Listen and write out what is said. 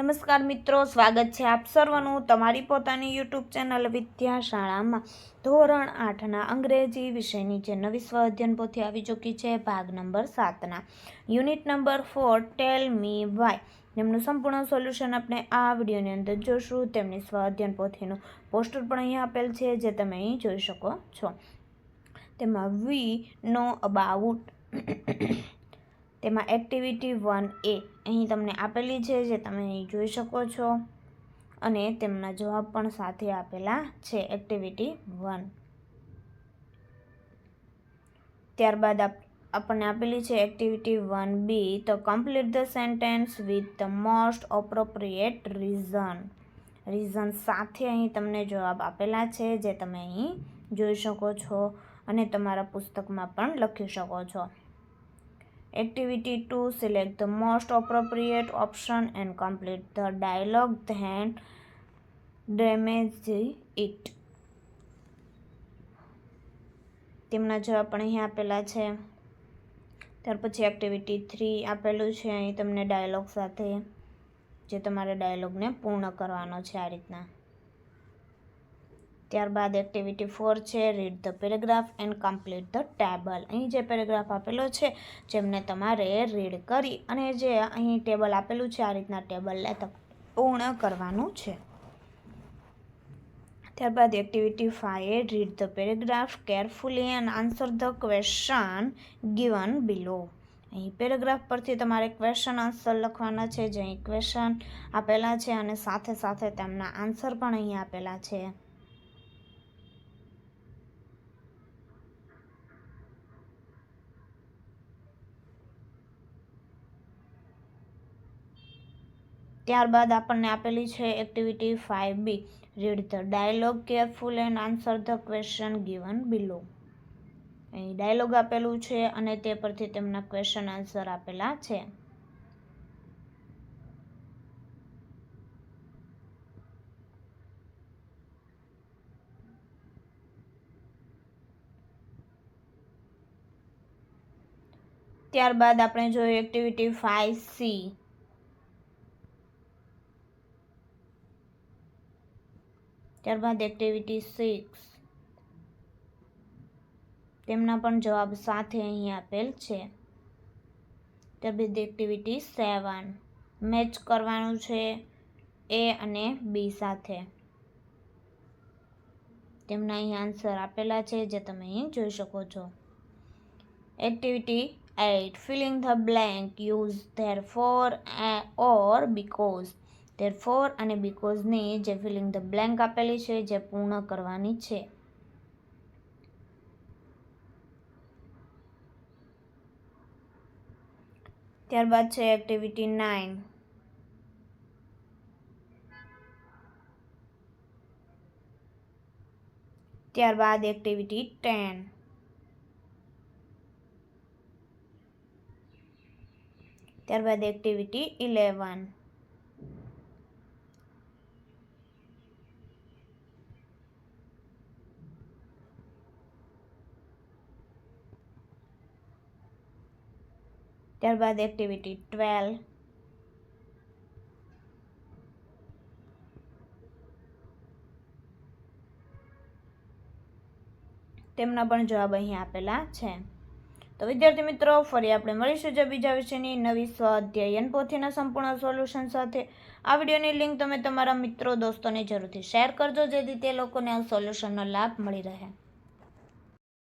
નમસ્કાર મિત્રો, સ્વાગત છે આપ સર્વનું તમારી પોતાની યુટ્યુબ ચેનલ વિદ્યાશાળામાં. ધોરણ આઠના અંગ્રેજી વિષયની જે નવી સ્વ અધ્યયન પોથી આવી ચૂકી છે ભાગ number સાતના. Unit number four, tell me why. એમનું સંપૂર્ણ સોલ્યુશન આપણે આ વિડીયોની અંદર જોશું. તેમની સ્વ અધ્યયન પોથીનું પોસ્ટર પણ અહીં આપેલ છે, જે તમે અહીં જોઈ શકો છો. તેમાં વી નો અબાઉટ તેમાં એક્ટિવિટી વન એ અહીં તમને આપેલી છે, જે તમે અહીં જોઈ શકો છો. અને તેમના જવાબ પણ સાથે આપેલા છે એક્ટિવિટી વન ત્યારબાદ આપ, આપણને આપેલી છે એક્ટિવિટી વન બી તો complete the sentence with the most appropriate reason reason સાથે અહીં તમને જવાબ આપેલા છે, જે તમે અહીં જોઈ શકો છો અને તમારા પુસ્તકમાં પણ લખી શકો છો. Activity 2 Select the most appropriate option and complete the dialogue, then damage it. તેમના જવાબ પણ અહીં આપેલા છે ત્યાર પછી એક્ટિવિટી થ્રી આપેલું છે અહીં તમને ડાયલોગ સાથે જે તમારે ડાયલોગને પૂર્ણ કરવાનો છે આ રીતના ત્યારબાદ એક્ટિવિટી ફોર છે, read the paragraph and complete the table. અહીં જે પેરેગ્રાફ આપેલો છે, જેમને તમારે રીડ કરી અને જે અહીં ટેબલ આપેલું છે, આ રીતના ટેબલને પૂર્ણ કરવાનું છે. ત્યારબાદ activity five, read the paragraph carefully and answer the question given below. અહીં પેરેગ્રાફ પરથી તમારે ક્વેશ્ચન આન્સર લખવાના છે, જે અહીં ક્વેશ્ચન આપેલા છે અને સાથે સાથે તેમના આન્સર પણ અહીં આપેલા છે. ત્યારબાદ આપણને આપેલી છે activity five B read the dialogue careful and answer the question given below અહીં ડાયલોગ આપેલું છે અને તે પરથી તેમના ક્વેશ્ચન આન્સર આપેલા છે. ત્યારબાદ આપણે જોયું એક્ટિવિટી ફાઇવ સી ત્યારબાદ એક્ટિવિટી સિક્સ તેમના પણ જવાબ સાથે અહીં આપેલ છે. ત્યારબાદ એક્ટિવિટી સેવન મેચ કરવાનું છે એ અને બી સાથે. તેમના અહીં આન્સર આપેલા છે, જે તમે અહીં જોઈ શકો છો. Activity eight filling the blank use therefore or because therefore અને બીકોઝની જે ફિલિંગ ધ બ્લેન્ક આપેલી છે, જે પૂર્ણ કરવાની છે. ત્યારબાદ છે એક્ટિવિટી નાઇન ત્યારબાદ એક્ટિવિટી ટેન ત્યારબાદ એક્ટિવિટી ઇલેવન ત્યારબાદ એક્ટિવિટી ટ્વેલ્વ તેમના પણ જવાબ અહીં આપેલા છે. તો વિદ્યાર્થી મિત્રો, ફરી આપણે મળીશું જે બીજા વિષયની નવી સ્વાધ્યાયન પોથીના સંપૂર્ણ સોલ્યુશન સાથે. આ વિડીયોની લિંક તમે તમારા મિત્રો, દોસ્તોને જરૂરથી શેર કરજો, જેથી તે લોકોને આ સોલ્યુશનનો લાભ મળી રહે.